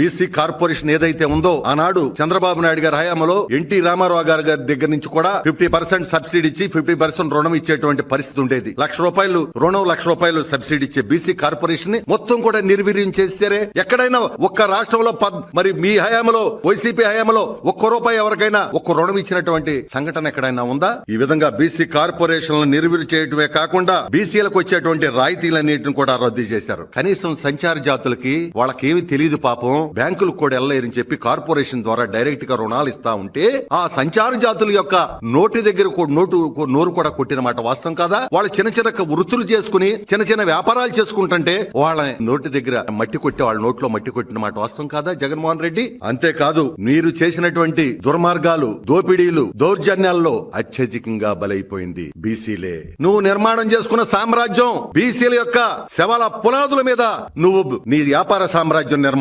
BC corporation ఏదైతే ఉందో ఆనాడు చంద్రబాబు నాయుడు గారి హయాంలో ఎన్టీ రామారావు గారి గారి దగ్గర నుంచి కూడా ఫిఫ్టీ పర్సెంట్ సబ్సిడీ ఇచ్చి ఫిఫ్టీ పర్సెంట్ రుణం ఇచ్చేటువంటి పరిస్థితి ఉండేది. లక్ష రూపాయలు రుణం లక్ష రూపాయలు సబ్సిడీ ఇచ్చే బీసీ కార్పొరేషన్ని మొత్తం కూడా నిర్వీర్యం చేశారే ఎక్కడైనా ఒక్క రాష్ట్రంలో పద్ మరి మీ హయాంలో వైసీపీ హయాంలో ఒక్క రూపాయి ఎవరికైనా ఒక్క రుణం ఇచ్చినటువంటి సంఘటన ఎక్కడైనా ఉందా? ఈ విధంగా బీసీ కార్పొరేషన్లను నిర్వీర్యం చేయటమే కాకుండా బీసీలకు వచ్చేటువంటి రాయితీలన్నింటిని కూడా రద్దు చేశారు. కనీసం సంచార జాతులకి వాళ్ళకేమి తెలియదు పాపం. బ్యాంకులు కూడా వెళ్ళలేరని చెప్పి కార్పొరేషన్ ద్వారా డైరెక్ట్గా రుణాలు ఇస్తా ఉంటే ఆ సంచార జాతుల యొక్క నోటి దగ్గర కూడా నోటు నోరు కూడా కొట్టిన మాట వాస్తవం కాదా? వాళ్ళు చిన్న చిన్న వృత్తులు చేసుకుని చిన్న చిన్న వ్యాపారాలు చేసుకుంటుంటే వాళ్ళ నోటి దగ్గర మట్టి కొట్టి వాళ్ళ నోట్లో మట్టి కొట్టిన మాట వాస్తవం కాదా జగన్మోహన్ రెడ్డి? అంతేకాదు మీరు చేసినటువంటి దుర్మార్గాలు దోపిడీలు దౌర్జన్యాల్లో అత్యధికంగా బలైపోయింది బీసీలే. నువ్వు నిర్మాణం చేసుకున్న సామ్రాజ్యం బీసీల యొక్క శవాల పునాదుల మీద నువ్వు నీ వ్యాపార సామ్రాజ్యం నిర్మాణం